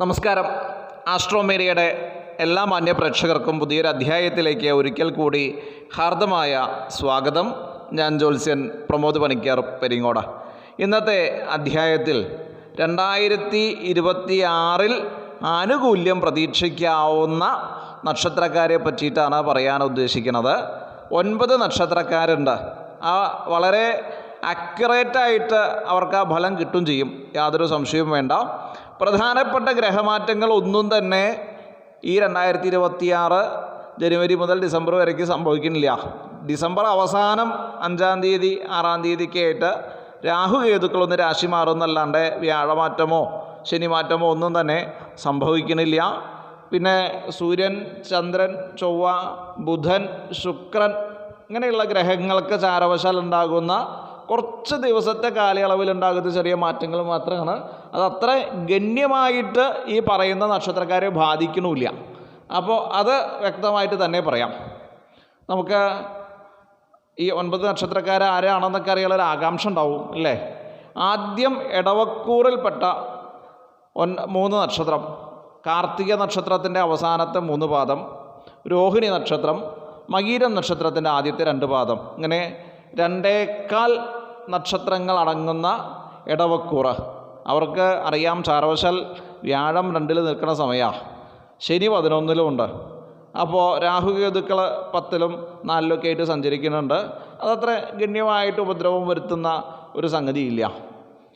നമസ്കാരം. ആസ്ട്രോമേരിയയുടെ എല്ലാ മാന്യ പ്രേക്ഷകർക്കും പുതിയൊരു അധ്യായത്തിലേക്ക് ഒരിക്കൽ കൂടി ഹാർദമായ സ്വാഗതം. ഞാൻ ജോത്സ്യൻ പ്രമോദ് പണിക്കർ പെരിങ്ങോട. ഇന്നത്തെ അധ്യായത്തിൽ രണ്ടായിരത്തി ഇരുപത്തി ആറിൽ ആനുകൂല്യം പ്രതീക്ഷിക്കാവുന്ന നക്ഷത്രക്കാരെ പറ്റിയിട്ടാണ് പറയാൻ ഉദ്ദേശിക്കുന്നത്. ഒൻപത് നക്ഷത്രക്കാരുണ്ട്. ആ വളരെ അക്യുറേറ്റായിട്ട് അവർക്ക് ആ ഫലം കിട്ടും ചെയ്യും. യാതൊരു സംശയവും വേണ്ട. പ്രധാനപ്പെട്ട ഗ്രഹമാറ്റങ്ങൾ ഒന്നും തന്നെ ഈ രണ്ടായിരത്തി ഇരുപത്തിയാറ് ജനുവരി മുതൽ ഡിസംബർ വരേക്ക് സംഭവിക്കുന്നില്ല. ഡിസംബർ അവസാനം അഞ്ചാം തീയതി ആറാം തീയതിക്ക് ആയിട്ട് രാഹു രാശി മാറുന്നല്ലാണ്ട് വ്യാഴമാറ്റമോ ശനിമാറ്റമോ ഒന്നും തന്നെ സംഭവിക്കുന്നില്ല. പിന്നെ സൂര്യൻ ചന്ദ്രൻ ചൊവ്വ ബുധൻ ശുക്രൻ ഇങ്ങനെയുള്ള ഗ്രഹങ്ങൾക്ക് ചാരവശാൽ ഉണ്ടാകുന്ന കുറച്ച് ദിവസത്തെ കാലയളവിൽ ഉണ്ടാകുന്ന ചെറിയ മാറ്റങ്ങൾ മാത്രമാണ് അത് അത്ര ഗണ്യമായിട്ട് ഈ പറയുന്ന നക്ഷത്രക്കാരെ ബാധിക്കണമില്ല അപ്പോൾ അത് വ്യക്തമായിട്ട് തന്നെ പറയാം. നമുക്ക് ഈ ഒൻപത് നക്ഷത്രക്കാർ ആരാണെന്നൊക്കെ അറിയാനുള്ള ആകാംക്ഷ ഉണ്ടാവും അല്ലേ? ആദ്യം ഇടവക്കൂറിൽപ്പെട്ട ഒൻ മൂന്ന് നക്ഷത്രം കാർത്തിക നക്ഷത്രത്തിന്റെ അവസാനത്തെ മൂന്ന് പാദം രോഹിണി നക്ഷത്രം മകീര നക്ഷത്രത്തിന്റെ ആദ്യത്തെ രണ്ട് പാദം. ഇങ്ങനെ രണ്ടേക്കാൽ നക്ഷത്രങ്ങൾ അടങ്ങുന്ന ഇടവക്കൂറ് അവർക്ക് അറിയാം ചാരവശാൽ വ്യാഴം രണ്ടിൽ നിൽക്കുന്ന സമയമാണ് ശനി പതിനൊന്നിലും ഉണ്ട്. അപ്പോൾ രാഹുകേതുക്കൾ പത്തിലും നാലിലൊക്കെ ആയിട്ട് സഞ്ചരിക്കുന്നുണ്ട്. അതത്ര ഗണ്യമായിട്ട് ഉപദ്രവം വരുത്തുന്ന ഒരു സംഗതിയില്ല.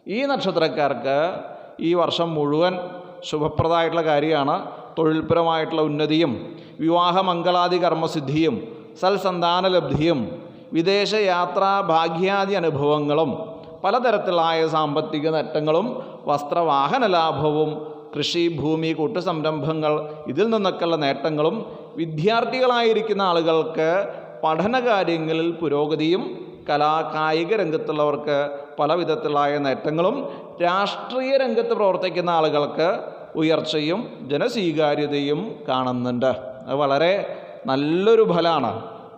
ഈ നക്ഷത്രക്കാർക്ക് ഈ വർഷം മുഴുവൻ ശുഭപ്രദമായിട്ടുള്ള കാര്യമാണ് തൊഴിൽപരമായിട്ടുള്ള ഉന്നതിയും വിവാഹമംഗളാദി കർമ്മസിദ്ധിയും സൽസന്താനലബ്ധിയും വിദേശയാത്രാ ഭാഗ്യാദി അനുഭവങ്ങളും പലതരത്തിലായ സാമ്പത്തിക നേട്ടങ്ങളും വസ്ത്രവാഹന ലാഭവും കൃഷി ഭൂമി കൂട്ടുസംരംഭങ്ങൾ ഇതിൽ നിന്നൊക്കെയുള്ള നേട്ടങ്ങളും വിദ്യാർത്ഥികളായിരിക്കുന്ന ആളുകൾക്ക് പഠനകാര്യങ്ങളിൽ പുരോഗതിയും കലാ കായിക രംഗത്തുള്ളവർക്ക് പല വിധത്തിലായ നേട്ടങ്ങളും രാഷ്ട്രീയ രംഗത്ത് പ്രവർത്തിക്കുന്ന ആളുകൾക്ക് ഉയർച്ചയും ജനസ്വീകാര്യതയും കാണുന്നുണ്ട്. അത് വളരെ നല്ലൊരു ഫലമാണ്.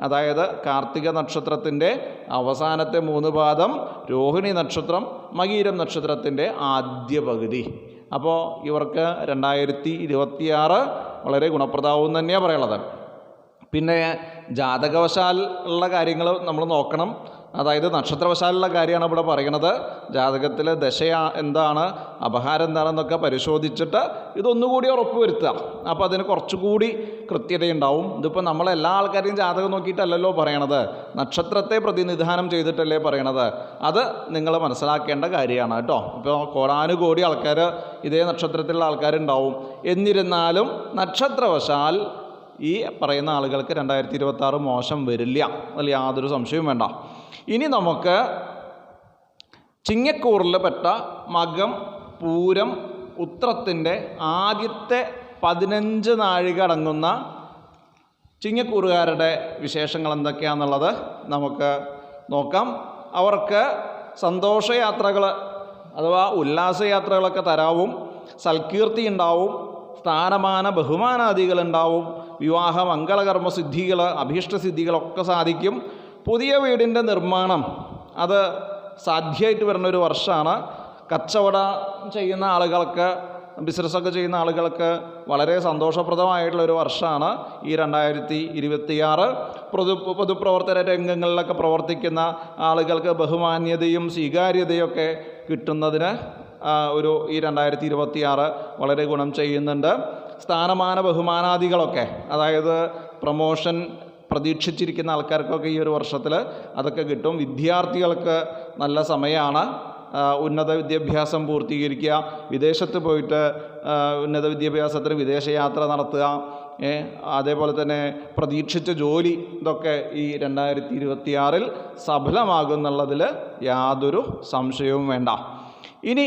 അതായത് കാർത്തിക നക്ഷത്രത്തിന്റെ അവസാനത്തെ മൂന്ന് പാദം രോഹിണി നക്ഷത്രം മകീരം നക്ഷത്രത്തിന്റെ ആദ്യ പകുതി. അപ്പോൾ ഇവർക്ക് രണ്ടായിരത്തി ഇരുപത്തിയാറ് വളരെ ഗുണപ്രദാവും തന്നെയാണ് പറയുള്ളത് പിന്നെ ജാതകവശാൽ ഉള്ള കാര്യങ്ങൾ നമ്മൾ നോക്കണം. അതായത് നക്ഷത്രവശാലുള്ള കാര്യമാണ് ഇവിടെ പറയുന്നത്. ജാതകത്തിൽ ദശ എന്താണ് അപഹാരം എന്താണെന്നൊക്കെ പരിശോധിച്ചിട്ട് ഇതൊന്നുകൂടി ഉറപ്പ് അപ്പോൾ അതിന് കുറച്ചുകൂടി കൃത്യതയുണ്ടാവും. ഇതിപ്പോൾ നമ്മൾ എല്ലാ ആൾക്കാരെയും ജാതകം നോക്കിയിട്ടല്ലല്ലോ പറയണത്. നക്ഷത്രത്തെ പ്രതിനിധാനം ചെയ്തിട്ടല്ലേ പറയണത്. അത് നിങ്ങൾ മനസ്സിലാക്കേണ്ട കാര്യമാണ് കേട്ടോ. ഇപ്പോൾ കോടാനുകോടി ആൾക്കാർ ഇതേ നക്ഷത്രത്തിലുള്ള ആൾക്കാരുണ്ടാവും. എന്നിരുന്നാലും നക്ഷത്രവശാൽ ഈ പറയുന്ന ആളുകൾക്ക് രണ്ടായിരത്തി ഇരുപത്തി മോശം വരില്ല. അതിൽ യാതൊരു സംശയവും വേണ്ട. ഇനി നമുക്ക് ചിങ്ങക്കൂറിൽ പെട്ട മകം പൂരം ഉത്രത്തിന്റെ ആദ്യത്തെ പതിനഞ്ച് നാഴിക അടങ്ങുന്ന ചിങ്ങക്കൂറുകാരുടെ വിശേഷങ്ങൾ എന്തൊക്കെയാണെന്നുള്ളത് നമുക്ക് നോക്കാം. അവർക്ക് സന്തോഷയാത്രകൾ അഥവാ ഉല്ലാസയാത്രകളൊക്കെ തരാവും സൽകീർത്തി ഉണ്ടാവും സ്ഥാനമാന ബഹുമാനാദികളുണ്ടാവും വിവാഹ മംഗളകർമ്മ സിദ്ധികൾ അഭീഷ്ടസിദ്ധികളൊക്കെ സാധിക്കും. പുതിയ വീടിന്റെ നിർമ്മാണം അത് സാധ്യമായിട്ട് വരുന്ന ഒരു വർഷമാണ്. കച്ചവടം ചെയ്യുന്ന ആളുകൾക്ക് ബിസിനസ്സൊക്കെ ചെയ്യുന്ന ആളുകൾക്ക് വളരെ സന്തോഷപ്രദമായിട്ടുള്ള ഒരു വർഷമാണ് ഈ രണ്ടായിരത്തി ഇരുപത്തിയാറ് പൊതു പൊതുപ്രവർത്തന രംഗങ്ങളിലൊക്കെ പ്രവർത്തിക്കുന്ന ആളുകൾക്ക് ബഹുമാന്യതയും സ്വീകാര്യതയൊക്കെ കിട്ടുന്നതിന് ഒരു ഈ രണ്ടായിരത്തി ഇരുപത്തിയാറ് വളരെ ഗുണം ചെയ്യുന്നുണ്ട്. സ്ഥാനമാന ബഹുമാനാദികളൊക്കെ അതായത് പ്രമോഷൻ പ്രതീക്ഷിച്ചിരിക്കുന്ന ആൾക്കാർക്കൊക്കെ ഈ ഒരു വർഷത്തിൽ അതൊക്കെ കിട്ടും. വിദ്യാർത്ഥികൾക്ക് നല്ല സമയമാണ് ഉന്നത വിദ്യാഭ്യാസം പൂർത്തീകരിക്കുക. വിദേശത്ത് പോയിട്ട് ഉന്നത വിദ്യാഭ്യാസത്തിന് വിദേശയാത്ര നടത്തുക. അതേപോലെ തന്നെ പ്രതീക്ഷിച്ച ജോലി ഇതൊക്കെ ഈ രണ്ടായിരത്തി ഇരുപത്തിയാറിൽ സഫലമാകുന്നുള്ളതിൽ യാതൊരു സംശയവും വേണ്ട. ഇനി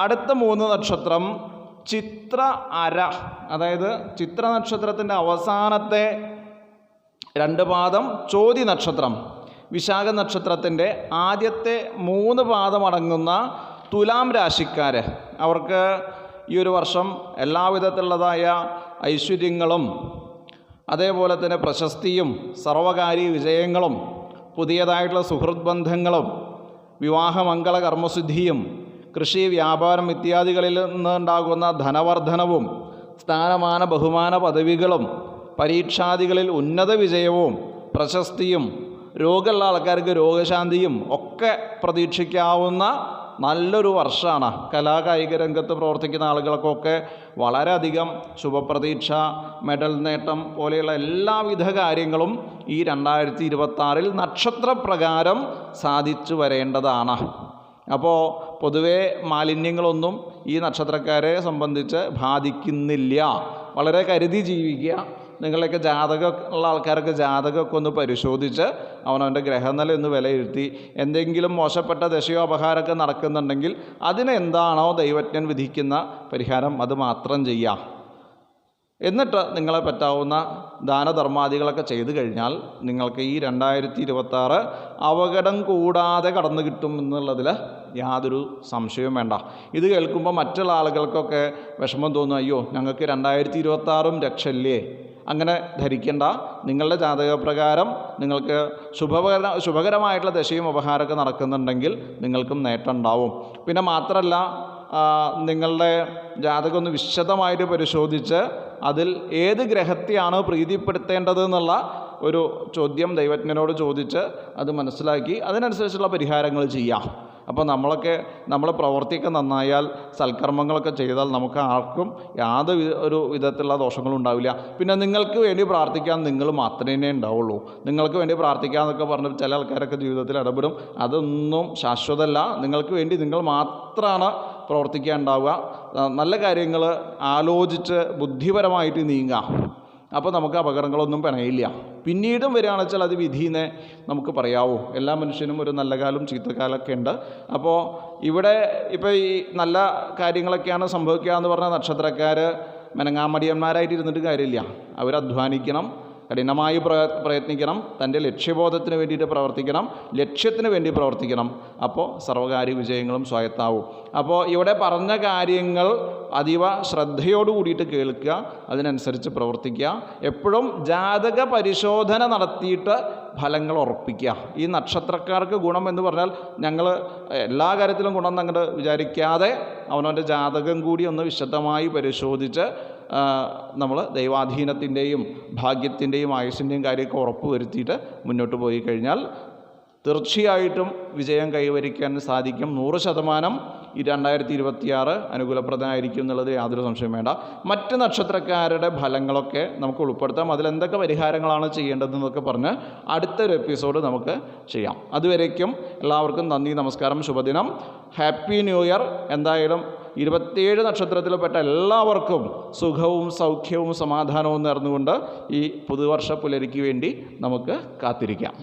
അടുത്ത മൂന്ന് നക്ഷത്രം ചിത്ര അര. അതായത് ചിത്ര നക്ഷത്രത്തിന്റെ അവസാനത്തെ രണ്ട് പാദം ചോതി നക്ഷത്രം. വിശാഖ നക്ഷത്രത്തിന്റെ ആദ്യത്തെ മൂന്ന് പാദമടങ്ങുന്ന തുലാം രാശിക്കാർ അവർക്ക് ഈ ഒരു വർഷം എല്ലാവിധത്തിലുള്ളതായ ഐശ്വര്യങ്ങളും അതേപോലെ തന്നെ പ്രശസ്തിയും സർവകാര്യ വിജയങ്ങളും പുതിയതായിട്ടുള്ള സുഹൃത് ബന്ധങ്ങളും വിവാഹമംഗള കർമ്മസിദ്ധിയും കൃഷി വ്യാപാരം ഇത്യാദികളിൽ നിന്നുണ്ടാകുന്ന ധനവർദ്ധനവും സ്ഥാനമാന ബഹുമാന പദവികളും പരീക്ഷാദികളിൽ ഉന്നത വിജയവും പ്രശസ്തിയും രോഗമുള്ള ആൾക്കാർക്ക് രോഗശാന്തിയും ഒക്കെ പ്രതീക്ഷിക്കാവുന്ന നല്ലൊരു വർഷമാണ്. കലാകായിക രംഗത്ത് പ്രവർത്തിക്കുന്ന ആളുകൾക്കൊക്കെ വളരെയധികം ശുഭപ്രതീക്ഷ മെഡൽ നേട്ടം പോലെയുള്ള എല്ലാവിധ കാര്യങ്ങളും ഈ രണ്ടായിരത്തി ഇരുപത്താറിൽ നക്ഷത്രപ്രകാരം സാധിച്ചു വരേണ്ടതാണ്. അപ്പോൾ പൊതുവേ മാലിന്യങ്ങളൊന്നും ഈ നക്ഷത്രക്കാരെ സംബന്ധിച്ച് ബാധിക്കുന്നില്ല. വളരെ കരുതി ജീവിക്കുക. നിങ്ങളുടെയൊക്കെ ജാതകം ഉള്ള ആൾക്കാരൊക്കെ ജാതകമൊക്കെ ഒന്ന് പരിശോധിച്ച് അവനവന്റെ ഗ്രഹനില ഒന്ന് വിലയിരുത്തി എന്തെങ്കിലും മോശപ്പെട്ട ദശയോ അപഹാരമൊക്കെ നടക്കുന്നുണ്ടെങ്കിൽ അതിനെന്താണോ ദൈവജ്ഞൻ വിധിക്കുന്ന പരിഹാരം അത് മാത്രം ചെയ്യാം. എന്നിട്ട് നിങ്ങളെ പറ്റാവുന്ന ദാനധർമാദികളൊക്കെ ചെയ്തു കഴിഞ്ഞാൽ നിങ്ങൾക്ക് ഈ രണ്ടായിരത്തി ഇരുപത്താറ് അപകടം കൂടാതെ കടന്നു കിട്ടും എന്നുള്ളതിൽ യാതൊരു സംശയവും വേണ്ട. ഇത് കേൾക്കുമ്പോൾ മറ്റുള്ള ആളുകൾക്കൊക്കെ വിഷമം തോന്നും അയ്യോ ഞങ്ങൾക്ക് രണ്ടായിരത്തി ഇരുപത്താറും രക്ഷയില്ലേ? അങ്ങനെ ധരിക്കേണ്ട. നിങ്ങളുടെ ജാതകപ്രകാരം നിങ്ങൾക്ക് ശുഭകര ശുഭകരമായിട്ടുള്ള ദശയും ഉപഹാരമൊക്കെ നടക്കുന്നുണ്ടെങ്കിൽ നിങ്ങൾക്കും നേട്ടം ഉണ്ടാവും പിന്നെ മാത്രമല്ല നിങ്ങളുടെ ജാതകം ഒന്ന് വിശദമായിട്ട് പരിശോധിച്ച് അതിൽ ഏത് ഗ്രഹത്തെയാണ് പ്രീതിപ്പെടുത്തേണ്ടത് എന്നുള്ള ഒരു ചോദ്യം ദൈവജ്ഞനോട് ചോദിച്ച് അത് മനസ്സിലാക്കി അതിനനുസരിച്ചുള്ള പരിഹാരങ്ങൾ ചെയ്യാം. അപ്പോൾ നമ്മളൊക്കെ നമ്മൾ പ്രവർത്തിയൊക്കെ നന്നായാൽ സൽക്കർമ്മങ്ങളൊക്കെ ചെയ്താൽ നമുക്ക് ആർക്കും യാതൊരു ഒരു വിധത്തിലുള്ള ദോഷങ്ങളും ഉണ്ടാവില്ല. പിന്നെ നിങ്ങൾക്ക് വേണ്ടി പ്രാർത്ഥിക്കാൻ നിങ്ങൾ മാത്രമേ ഉണ്ടാവുള്ളൂ. നിങ്ങൾക്ക് വേണ്ടി പ്രാർത്ഥിക്കാമെന്നൊക്കെ പറഞ്ഞ് ചില ആൾക്കാരൊക്കെ ജീവിതത്തിൽ ഇടപെടും. അതൊന്നും ശാശ്വതമല്ല. നിങ്ങൾക്ക് വേണ്ടി നിങ്ങൾ മാത്രമാണ് പ്രവർത്തിക്കാൻ ഉണ്ടാവുക. നല്ല കാര്യങ്ങൾ ആലോചിച്ച് ബുദ്ധിപരമായിട്ട് നീങ്ങുക. അപ്പോൾ നമുക്ക് അപകടങ്ങളൊന്നും പിണയില്ല. പിന്നീടും വരികയാണെന്ന് വെച്ചാൽ അത് വിധീനെ നമുക്ക് പറയാവൂ. എല്ലാ മനുഷ്യനും ഒരു നല്ല കാലം ചീത്തക്കാലമൊക്കെ ഉണ്ട്. അപ്പോൾ ഇവിടെ ഇപ്പോൾ ഈ നല്ല കാര്യങ്ങളൊക്കെയാണ് സംഭവിക്കുക എന്ന് പറഞ്ഞ നക്ഷത്രക്കാർ മെനങ്ങാമടിയന്മാരായിട്ട് ഇരുന്നിട്ട് കാര്യമില്ല. അവർ അധ്വാനിക്കണം കഠിനമായി പ്ര പ്രയത്നിക്കണം തന്റെ ലക്ഷ്യബോധത്തിന് വേണ്ടിയിട്ട് പ്രവർത്തിക്കണം ലക്ഷ്യത്തിന് വേണ്ടി പ്രവർത്തിക്കണം. അപ്പോൾ സർവകാര്യ വിജയങ്ങളും സ്വായത്താവും. അപ്പോൾ ഇവിടെ പറഞ്ഞ കാര്യങ്ങൾ അതീവ ശ്രദ്ധയോട് കൂടിയിട്ട് കേൾക്കുക അതിനനുസരിച്ച് പ്രവർത്തിക്കുക. എപ്പോഴും ജാതക പരിശോധന നടത്തിയിട്ട് ഫലങ്ങൾ ഉറപ്പിക്കുക. ഈ നക്ഷത്രക്കാർക്ക് ഗുണം എന്ന് പറഞ്ഞാൽ ഞങ്ങൾ എല്ലാ കാര്യത്തിലും ഗുണം അങ്ങോട്ട് വിചാരിക്കാതെ അവനവന്റെ ജാതകം കൂടി ഒന്ന് വിശദമായി പരിശോധിച്ച് നമ്മൾ ദൈവാധീനത്തിന്റെയും ഭാഗ്യത്തിന്റെയും ആയുസിന്റെയും കാര്യമൊക്കെ ഉറപ്പ് വരുത്തിയിട്ട് മുന്നോട്ട് പോയി കഴിഞ്ഞാൽ തീർച്ചയായിട്ടും വിജയം കൈവരിക്കാൻ സാധിക്കും. നൂറ് ശതമാനം ഈ രണ്ടായിരത്തി ഇരുപത്തിയാറ് അനുകൂലപ്രദമായിരിക്കും എന്നുള്ളത് യാതൊരു സംശയം വേണ്ട. മറ്റ് നക്ഷത്രക്കാരുടെ ഫലങ്ങളൊക്കെ നമുക്ക് ഉൾപ്പെടുത്താം. അതിലെന്തൊക്കെ പരിഹാരങ്ങളാണ് ചെയ്യേണ്ടതെന്നൊക്കെ പറഞ്ഞ് അടുത്തൊരു എപ്പിസോഡ് നമുക്ക് ചെയ്യാം. അതുവരേക്കും എല്ലാവർക്കും നന്ദി നമസ്കാരം ശുഭദിനം. Happy new year. എന്തായാലും ഇരുപത്തിയേഴ് നക്ഷത്രത്തിൽപ്പെട്ട എല്ലാവർക്കും സുഖവും സൗഖ്യവും സമാധാനവും നേർന്നുകൊണ്ട് ഈ പുതുവർഷ പുലരിക്ക് വേണ്ടി നമുക്ക് കാത്തിരിക്കാം.